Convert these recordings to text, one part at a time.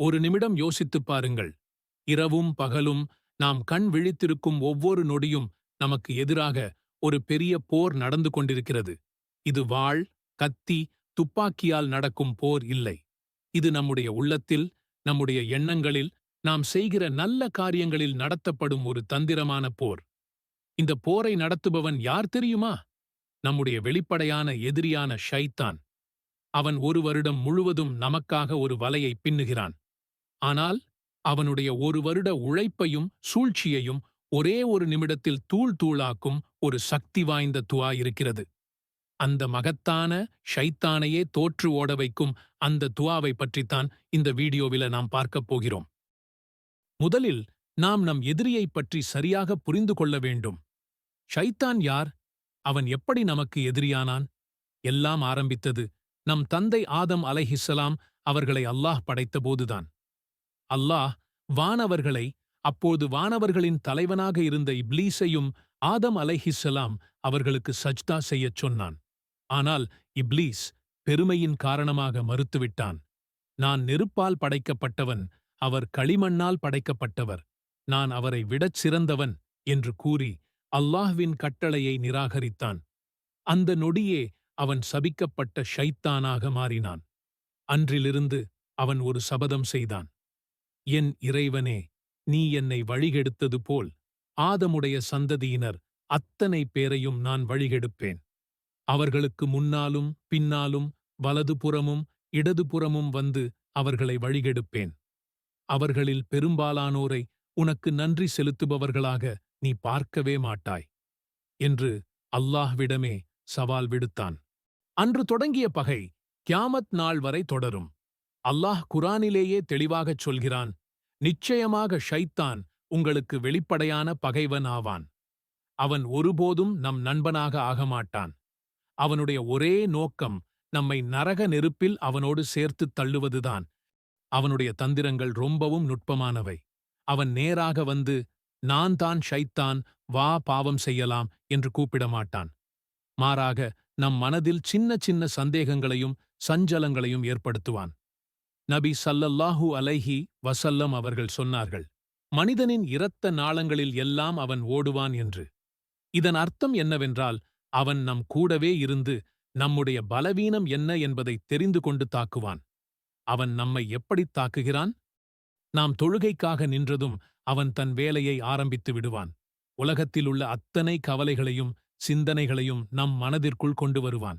ஒரு நிமிடம் யோசித்துப் பாருங்கள். இரவும் பகலும் நாம் கண் விழித்திருக்கும் ஒவ்வொரு நொடியும் நமக்கு எதிராக ஒரு பெரிய போர் நடந்து கொண்டிருக்கிறது. இது வாள் கத்தி துப்பாக்கியால் நடக்கும் போர் இல்லை. இது நம்முடைய உள்ளத்தில் நம்முடைய எண்ணங்களில் நாம் செய்கிற நல்ல காரியங்களில் நடத்தப்படும் ஒரு தந்திரமான போர். இந்த போரை நடத்துபவன் யார் தெரியுமா? நம்முடைய வெளிப்படையான எதிரியான ஷைத்தான். அவன் ஒரு வருடம் முழுவதும் நமக்காக ஒரு வலையை பின்னுகிறான். ஆனால் அவனுடைய ஒரு வருட உழைப்பையும் சூழ்ச்சியையும் ஒரே ஒரு நிமிடத்தில் தூள் தூளாக்கும் ஒரு சக்தி வாய்ந்த துவா இருக்கிறது. அந்த மகத்தான ஷைத்தானையே தோற்று ஓட வைக்கும் அந்த துவாவை பற்றித்தான் இந்த வீடியோவில நாம் பார்க்கப் போகிறோம். முதலில் நாம் நம் எதிரியைப் பற்றி சரியாக புரிந்து கொள்ள வேண்டும். ஷைத்தான் யார்? அவன் எப்படி நமக்கு எதிரியானான்? எல்லாம் ஆரம்பித்தது நம் தந்தை ஆதம் அலைஹிஸ்ஸலாம் அவர்களை அல்லாஹ் படைத்தபோதுதான். அல்லாஹ் வானவர்களை அப்போது வானவர்களின் தலைவனாக இருந்த இப்லீஸையும் ஆதம் அலைஹிஸ்ஸலாம் அவர்களுக்கு சஜ்தா செய்யச் சொன்னான். ஆனால் இப்லீஸ் பெருமையின் காரணமாக மறுத்துவிட்டான். நான் நெருப்பால் படைக்கப்பட்டவன் அவர் களிமண்ணால் படைக்கப்பட்டவர். நான் அவரை விடச் சிறந்தவன் என்று கூறி அல்லாஹ்வின் கட்டளையை நிராகரித்தான். அந்த நொடியே அவன் சபிக்கப்பட்ட ஷைத்தானாக மாறினான். அன்றிலிருந்து அவன் ஒரு சபதம் செய்தான். என் இறைவனே நீ என்னை வழிகெடுத்தது போல் ஆதமுடைய சந்ததியினர் அத்தனை பேரையும் நான் வழிகெடுப்பேன். அவர்களுக்கு முன்னாலும் பின்னாலும் வலதுபுறமும் இடதுபுறமும் வந்து அவர்களை வழிகெடுப்பேன். அவர்களில் பெரும்பாலானோரை உனக்கு நன்றி செலுத்துபவர்களாக நீ பார்க்கவே மாட்டாய் என்று அல்லாஹ்விடமே சவால் விடுத்தான். அன்று தொடங்கிய பகை கியாமத் நாள் வரை தொடரும். அல்லாஹ் குரானிலேயே தெளிவாகச் சொல்கிறான் நிச்சயமாக ஷைத்தான் உங்களுக்கு வெளிப்படையான பகைவன் ஆவான். அவன் ஒருபோதும் நம் நண்பனாக ஆகமாட்டான். அவனுடைய ஒரே நோக்கம் நம்மை நரக நெருப்பில் அவனோடு சேர்த்துத் தள்ளுவதுதான். அவனுடைய தந்திரங்கள் ரொம்பவும் நுட்பமானவை. அவன் நேராக வந்து நான் தான் ஷைத்தான் வா பாவம் செய்யலாம் என்று கூப்பிட மாட்டான். மாறாக நம் மனதில் சின்ன சின்ன சந்தேகங்களையும் சஞ்சலங்களையும் ஏற்படுத்துவான். நபி சல்லல்லாஹு அலைஹி வசல்லம் அவர்கள் சொன்னார்கள் மனிதனின் இரத்த நாளங்களில் எல்லாம் அவன் ஓடுவான் என்று. இதன் அர்த்தம் என்னவென்றால் அவன் நம் கூடவே இருந்து நம்முடைய பலவீனம் என்ன என்பதை தெரிந்து கொண்டு தாக்குவான். அவன் நம்மை எப்படித் தாக்குகிறான்? நாம் தொழுகைக்காக நின்றதும் அவன் தன் வேலையை ஆரம்பித்து விடுவான். உலகத்திலுள்ள அத்தனை கவலைகளையும் சிந்தனைகளையும் நம் மனதிற்குள் கொண்டு வருவான்.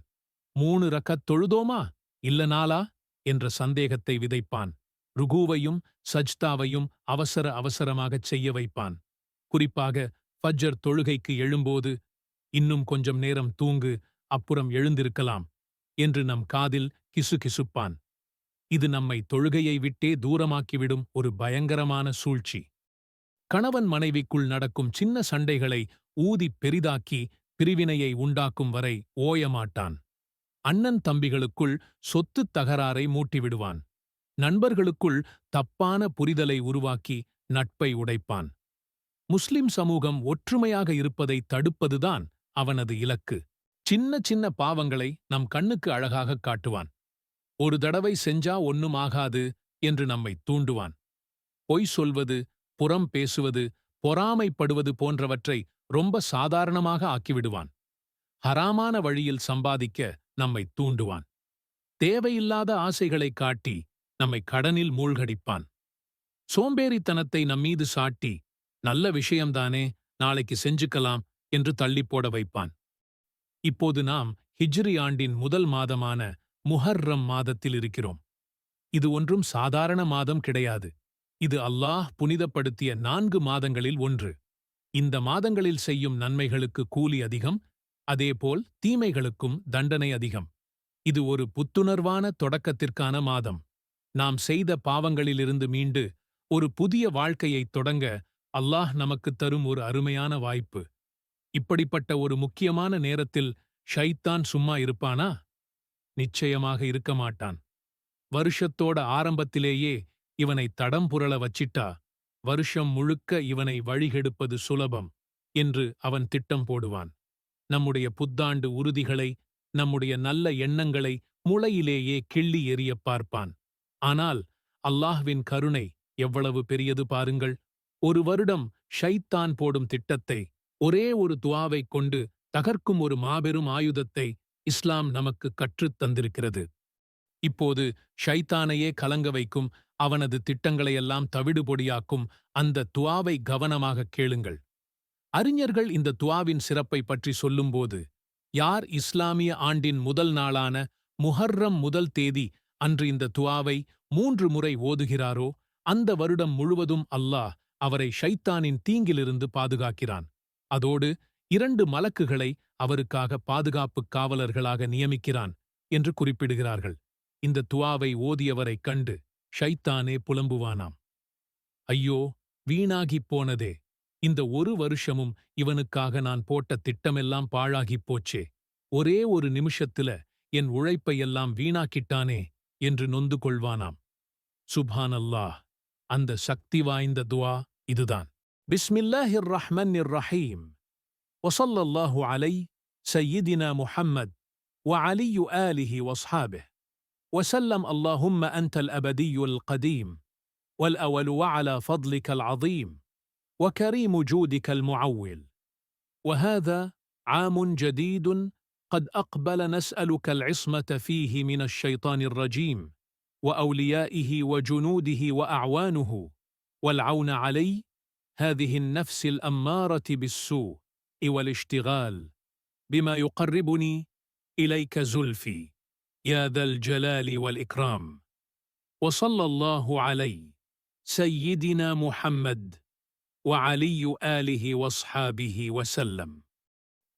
மூணு ரக்கத் தொழுதோமா? இல்ல நாளா என்ற சந்தேகத்தை விதைப்பான். ருகூவையும் சஜ்தாவையும் அவசர அவசரமாகச் செய்ய வைப்பான். குறிப்பாக ஃபஜ்ஜர் தொழுகைக்கு எழும்போது இன்னும் கொஞ்சம் நேரம் தூங்கு அப்புறம் எழுந்திருக்கலாம் என்று நம் காதில் கிசுகிசுப்பான். இது நம்மை தொழுகையை விட்டே தூரமாக்கிவிடும் ஒரு பயங்கரமான சூழ்ச்சி. கணவன் மனைவிக்குள் நடக்கும் சின்ன சண்டைகளை ஊதிப் பெரிதாக்கி பிரிவினையை உண்டாக்கும் வரை ஓயமாட்டான். அண்ணன் தம்பிகளுக்குள் சொத்துத் தகராறை மூட்டிவிடுவான். நண்பர்களுக்குள் தப்பான புரிதலை உருவாக்கி நட்பை உடைப்பான். முஸ்லிம் சமூகம் ஒற்றுமையாக இருப்பதை தடுப்பதுதான் அவனது இலக்கு. சின்ன சின்ன பாவங்களை நம் கண்ணுக்கு அழகாகக் காட்டுவான். ஒரு தடவை செஞ்சா ஒன்னும் ஆகாது என்று நம்மை தூண்டுவான். பொய் சொல்வது புறம் பேசுவது பொறாமைப்படுவது போன்றவற்றை ரொம்ப சாதாரணமாக ஆக்கிவிடுவான். ஹராமான வழியில் சம்பாதிக்க நம்மை தூண்டுவான். தேவையில்லாத ஆசைகளைக் காட்டி நம்மை கடனில் மூழ்கடிப்பான். சோம்பேறித்தனத்தை நம்மீது சாட்டி நல்ல விஷயம்தானே நாளைக்கு செஞ்சுக்கலாம் என்று தள்ளிப்போட வைப்பான். இப்போது நாம் ஹிஜ்ரி ஆண்டின் முதல் மாதமான முஹர்ரம் மாதத்தில் இருக்கிறோம். இது ஒன்றும் சாதாரண மாதம் கிடையாது. இது அல்லாஹ் புனிதப்படுத்திய நான்கு மாதங்களில் ஒன்று. இந்த மாதங்களில் செய்யும் நன்மைகளுக்கு கூலி அதிகம் அதேபோல் தீமைகளுக்கும் தண்டனை அதிகம். இது ஒரு புத்துணர்வான தொடக்கத்திற்கான மாதம். நாம் செய்த பாவங்களிலிருந்து மீண்டு ஒரு புதிய வாழ்க்கையைத் தொடங்க அல்லாஹ் நமக்குத் தரும் ஒரு அருமையான வாய்ப்பு. இப்படிப்பட்ட ஒரு முக்கியமான நேரத்தில் ஷைத்தான் சும்மா இருப்பானா? நிச்சயமாக இருக்க மாட்டான். வருஷத்தோட ஆரம்பத்திலேயே இவனை தடம் புரள வச்சிட்டா வருஷம் முழுக்க இவனை வழிகெடுப்பது சுலபம் என்று அவன் திட்டம் போடுவான். நம்முடைய புத்தாண்டு உறுதிகளை நம்முடைய நல்ல எண்ணங்களை முளையிலேயே கிள்ளி எறியப் பார்ப்பான். ஆனால் அல்லாஹ்வின் கருணை எவ்வளவு பெரியது பாருங்கள். ஒரு வருடம் ஷைத்தான் போடும் திட்டத்தை ஒரே ஒரு துவாவைக் கொண்டு தகர்க்கும் ஒரு மாபெரும் ஆயுதத்தை இஸ்லாம் நமக்கு கற்றுத் தந்திருக்கிறது. இப்போது ஷைத்தானையே கலங்க வைக்கும் அவனது திட்டங்களையெல்லாம் தவிடுபொடியாக்கும் அந்த துவாவை கவனமாகக் கேளுங்கள். அறிஞர்கள் இந்த துவாவின் சிறப்பை பற்றி சொல்லும்போது யார் இஸ்லாமிய ஆண்டின் முதல் நாளான முஹர்ரம் முதல் தேதி அன்று இந்த துவாவை மூன்று முறை ஓதுகிறாரோ அந்த வருடம் முழுவதும் அல்லாஹ் அவரை ஷைத்தானின் தீங்கிலிருந்து பாதுகாக்கிறான். அதோடு இரண்டு மலக்குகளை அவருக்காக பாதுகாப்புக் காவலர்களாக நியமிக்கிறான் என்று குறிப்பிடுகிறார்கள். இந்த துவாவை ஓதியவரைக் கண்டு ஷைத்தானே புலம்புவானாம். ஐயோ வீணாகிப் போனதே! இந்த ஒரு வருஷமும் இவனுக்காக நான் போட்ட திட்டமெல்லாம் பாழாகிப் போச்சே ஒரே ஒரு நிமிஷத்துல என் உழைப்பையெல்லாம் வீணாக்கிட்டானே என்று நொந்து கொள்வானாம் சுப்ஹானல்லாஹ் அந்த சக்தி வாய்ந்த துவா இதுதான் பிஸ்மில்லாஹிர் ரஹ்மன்னிர் ரஹீம் வசல்லல்லாஹு அலை சையிதினா முஹம்மத் وعلي آله واصحابه وسلم اللهم أنت الأبدي القديم والأول وعلى فضلك العظيم وكريم جودك المعول. وهذا عام جديد قد أقبل نسألك العصمة فيه من الشيطان الرجيم وأوليائه وجنوده وأعوانه. والعون علي هذه النفس الأمارة بالسوء والاشتغال بما يقربني إليك زلفي يا ذا الجلال والإكرام. وصلى الله علي سيدنا محمد وعلي آله وصحابه وسلم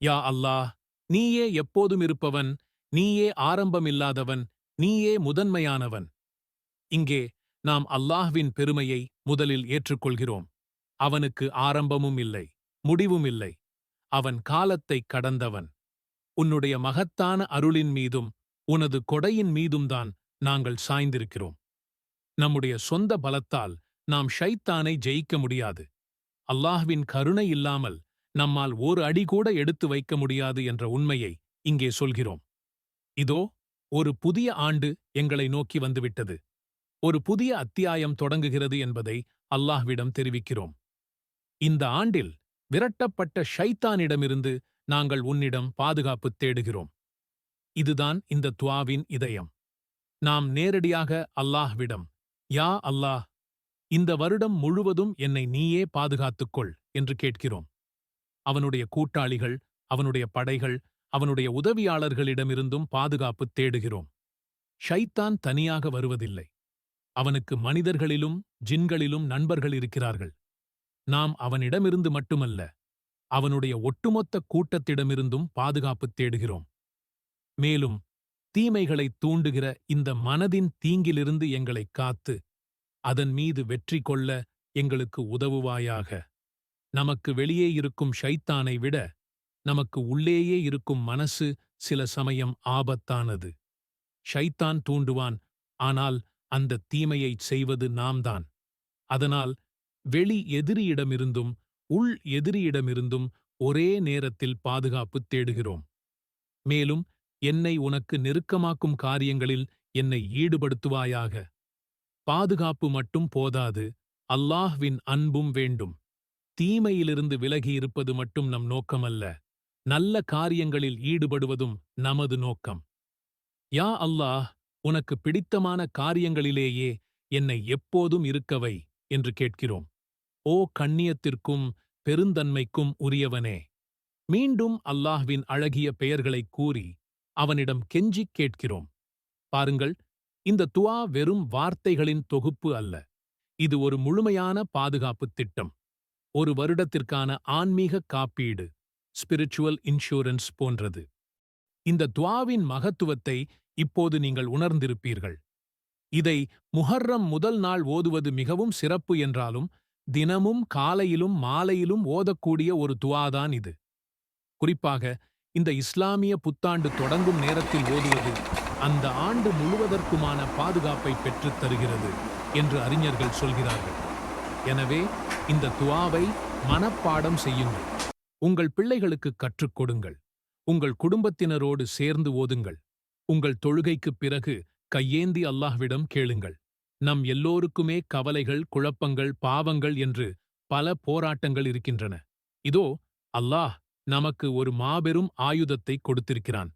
யா அல்லாஹ் நீயே எப்போதும் இருப்பவன் நீயே ஆரம்பமில்லாதவன் நீயே முதன்மையானவன் இங்கே நாம் அல்லாஹ்வின் பெருமையை முதலில் ஏற்றுக்கொள்கிறோம் அவனுக்கு ஆரம்பமும் இல்லை முடிவும் இல்லை அவன் காலத்தைக் கடந்தவன் உன்னுடைய மகத்தான அருளின் மீதும் உனது கொடையின் மீதும்தான் நாங்கள் சாய்ந்திருக்கிறோம் நம்முடைய சொந்த பலத்தால் நாம் ஷைத்தானை ஜெயிக்க முடியாது அல்லாஹ்வின் கருணை இல்லாமல் நம்மால் ஒரு அடி கூட எடுத்து வைக்க முடியாது என்ற உண்மையை இங்கே சொல்கிறோம். இதோ ஒரு புதிய ஆண்டு எங்களை நோக்கி வந்துவிட்டது. ஒரு புதிய அத்தியாயம் தொடங்குகிறது என்பதை அல்லாஹ்விடம் தெரிவிக்கிறோம். இந்த ஆண்டில் விரட்டப்பட்ட ஷைத்தானிடமிருந்து நாங்கள் உன்னிடம் பாதுகாப்பு தேடுகிறோம். இதுதான் இந்த துவாவின் இதயம். நாம் நேரடியாக அல்லாஹ்விடம் யா அல்லாஹ் இந்த வருடம் முழுவதும் என்னை நீயே பாதுகாத்துக்கொள் என்று கேட்கிறோம். அவனுடைய கூட்டாளிகள் அவனுடைய படைகள் அவனுடைய உதவியாளர்களிடமிருந்தும் பாதுகாப்பு தேடுகிறோம். ஷைத்தான் தனியாக வருவதில்லை. அவனுக்கு மனிதர்களிலும் ஜின்களிலும் நண்பர்கள் இருக்கிறார்கள். நாம் அவனிடமிருந்து மட்டுமல்ல அவனுடைய ஒட்டுமொத்த கூட்டத்திடமிருந்தும் பாதுகாப்பு தேடுகிறோம். மேலும் தீமைகளைத் தூண்டுகிற இந்த மனதின் தீங்கிலிருந்து எங்களைக் காத்து அதன் மீது வெற்றி கொள்ள எங்களுக்கு உதவுவாயாக. நமக்கு வெளியே இருக்கும் ஷைத்தானை விட நமக்கு உள்ளேயே இருக்கும் மனசு சில சமயம் ஆபத்தானது. ஷைத்தான் தூண்டுவான் ஆனால் அந்த தீமையைச் செய்வது நாம்தான். அதனால் வெளி எதிரியிடமிருந்தும் உள் எதிரியிடமிருந்தும் ஒரே நேரத்தில் பாதுகாப்பு தேடுகிறோம். மேலும் என்னை உனக்கு நெருக்கமாக்கும் காரியங்களில் என்னை ஈடுபடுத்துவாயாக. பாதுகாப்பு மட்டும் போதாது அல்லாஹ்வின் அன்பும் வேண்டும். தீமையிலிருந்து விலகி இருப்பது மட்டும் நம் நோக்கமல்ல. நல்ல காரியங்களில் ஈடுபடுவதும் நமது நோக்கம். யா அல்லாஹ் உனக்கு பிடித்தமான காரியங்களிலேயே என்னை எப்போதும் இருக்கவை என்று கேட்கிறோம். ஓ கண்ணியத்திற்கும் பெருந்தன்மைக்கும் உரியவனே. மீண்டும் அல்லாஹ்வின் அழகிய பெயர்களைக் கூறி அவனிடம் கெஞ்சிக் கேட்கிறோம். பாருங்கள் இந்த துவா வெறும் வார்த்தைகளின் தொகுப்பு அல்ல. இது ஒரு முழுமையான பாதுகாப்புத் திட்டம். ஒரு வருடத்திற்கான ஆன்மீக காப்பீடு ஸ்பிரிச்சுவல் இன்சூரன்ஸ் போன்றது. இந்த துவாவின் மகத்துவத்தை இப்போது நீங்கள் உணர்ந்திருப்பீர்கள். இதை முஹர்ரம் முதல் நாள் ஓதுவது மிகவும் சிறப்பு என்றாலும் தினமும் காலையிலும் மாலையிலும் ஓதக்கூடிய ஒரு துவாதான் இது. குறிப்பாக இந்த இஸ்லாமிய புத்தாண்டு தொடங்கும் நேரத்தில் ஓதுவது அந்த ஆண்டு முழுவதற்குமான பாதுகாப்பை பெற்றுத் தருகிறது என்று அறிஞர்கள் சொல்கிறார்கள். எனவே இந்த துவாவை மனப்பாடம் செய்யுங்கள். உங்கள் பிள்ளைகளுக்கு கற்றுக் கொடுங்கள். உங்கள் குடும்பத்தினரோடு சேர்ந்து ஓதுங்கள். உங்கள் தொழுகைக்குப் பிறகு கையேந்தி அல்லாஹ்விடம் கேளுங்கள். நம் எல்லோருக்குமே கவலைகள் குழப்பங்கள் பாவங்கள் என்று பல போராட்டங்கள் இருக்கின்றன. இதோ அல்லாஹ் நமக்கு ஒரு மாபெரும் ஆயுதத்தை கொடுத்திருக்கிறான்.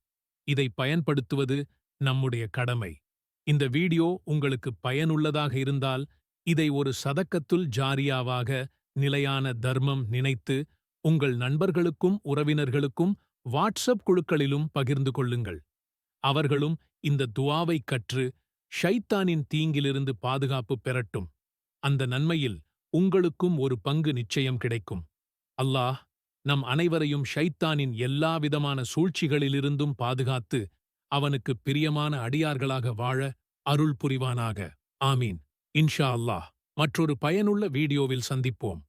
இதை பயன்படுத்துவது நம்முடைய கடமை. இந்த வீடியோ உங்களுக்கு பயனுள்ளதாக இருந்தால் இதை ஒரு சதக்கத்துல் ஜாரியாவாக நிலையான தர்மம் நினைத்து உங்கள் நண்பர்களுக்கும் உறவினர்களுக்கும் வாட்ஸ்அப் குழுக்களிலும் பகிர்ந்து கொள்ளுங்கள். அவர்களும் இந்த துவாவைக் கற்று ஷைத்தானின் தீங்கிலிருந்து பாதுகாப்பு பெறட்டும். அந்த நன்மையில் உங்களுக்கும் ஒரு பங்கு நிச்சயம் கிடைக்கும். அல்லாஹ் நம் அனைவரையும் ஷைத்தானின் எல்லாவிதமான சூழ்ச்சிகளிலிருந்தும் பாதுகாத்து அவனுக்கு பிரியமான அடியார்களாக வாழ அருள் புரிவானாக. ஆமீன். இன்ஷா அல்லாஹ். மற்றொரு பயனுள்ள வீடியோவில் சந்திப்போம்.